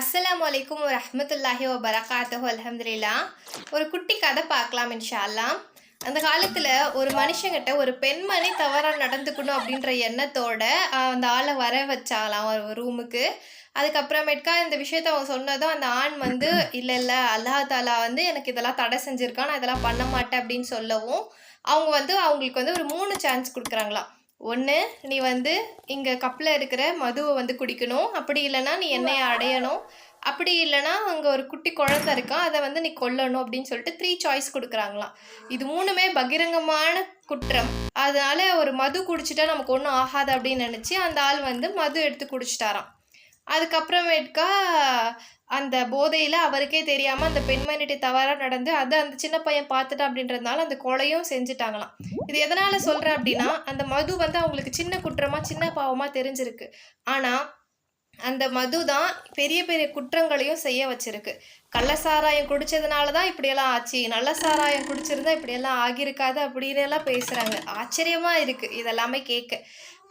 அஸ்ஸலாமு அலைக்கும் வரஹ்மத்துல்லாஹி ஓ பரகாத்துஹு அலமதுல்லா ஒரு குட்டி கதை பார்க்கலாம் இன்ஷால்லாம் அந்த காலத்தில் ஒரு மனுஷங்கிட்ட ஒரு பெண்மணி தவறாக நடந்துக்கணும் அப்படின்ற எண்ணத்தோட அந்த ஆளை வர வச்சாலாம் ஒரு ரூமுக்கு. அதுக்கப்புறமேட்கா இந்த விஷயத்த அவன் சொன்னதும் அந்த ஆண் வந்து இல்லை இல்லை அல்லாஹ் தாலா வந்து எனக்கு இதெல்லாம் தடை செஞ்சுருக்கான் நான் இதெல்லாம் பண்ண மாட்டேன் அப்படின்னு சொல்லவும் அவங்க வந்து அவங்களுக்கு வந்து ஒரு மூணு சான்ஸ் கொடுக்குறாங்களாம். ஒன்று நீ வந்து இங்கே கப்பில் இருக்கிற மதுவை வந்து குடிக்கணும். அப்படி இல்லைன்னா நீ என்னைய அடையணும். அப்படி இல்லைன்னா அங்கே ஒரு குட்டி குழந்தை இருக்கான் அதை வந்து நீ கொல்லணும் அப்படின்னு சொல்லிட்டு த்ரீ சாய்ஸ் கொடுக்குறாங்களாம். இது மூணுமே பகிரங்கமான குற்றம். அதனால ஒரு மது குடிச்சிட்டா நமக்கு ஒன்றும் ஆகாது அப்படின்னு நினச்சி அந்த ஆள் வந்து மது எடுத்து குடிச்சிட்டாராம். அதுக்கப்புறமேட்கா அந்த போதையில் அவருக்கே தெரியாமல் அந்த பெண்மணிட்டு தவறாக நடந்து அதை அந்த சின்ன பையன் பார்த்துட்டா அப்படின்றதுனால அந்த கொலையும் செஞ்சுட்டாங்களாம். இது எதனால் சொல்கிறேன் அப்படின்னா அந்த மது வந்து அவங்களுக்கு சின்ன குற்றமாக சின்ன பாவமாக தெரிஞ்சிருக்கு. ஆனால் அந்த மது தான் பெரிய பெரிய குற்றங்களையும் செய்ய வச்சிருக்கு. கள்ள சாராயம் குடிச்சதுனால தான் இப்படியெல்லாம் ஆச்சு. நல்ல சாராயம் குடிச்சிருந்தா இப்படியெல்லாம் ஆகியிருக்காது அப்படின்னு எல்லாம் பேசுகிறாங்க ஆச்சரியமாக இருக்குது இதெல்லாமே கேட்க.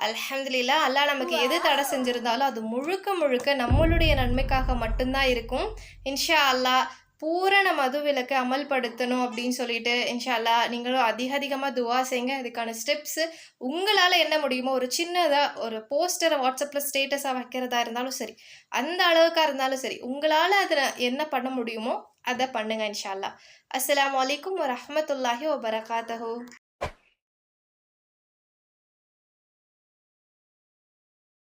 அல்ஹம்துலில்லா அல்லாஹ் நமக்கு எது தடை செஞ்சிருந்தாலும் அது முழுக்க முழுக்க நம்மளுடைய நன்மைக்காக மட்டும்தான் இருக்கும். இன்ஷா அல்லாஹ் பூரண மதுவிலக்கு அமல்படுத்தணும் அப்படின்னு சொல்லிட்டு இன்ஷால்லா நீங்களும் அதிக அதிகமாக துவா செய்யுங்க அதுக்கான ஸ்டெப்ஸு உங்களால் என்ன முடியுமோ ஒரு சின்னதாக ஒரு போஸ்டரை வாட்ஸ்அப்பில் ஸ்டேட்டஸாக வைக்கிறதா இருந்தாலும் சரி அந்த அளவுக்காக இருந்தாலும் சரி உங்களால் அதில் என்ன பண்ண முடியுமோ அதை பண்ணுங்க இன்ஷா அஸ்லாம் வலைக்கம் வரமத்துல்லாஹி வரஹ்மத்துல்லாஹி வபரகாத்தஹூ.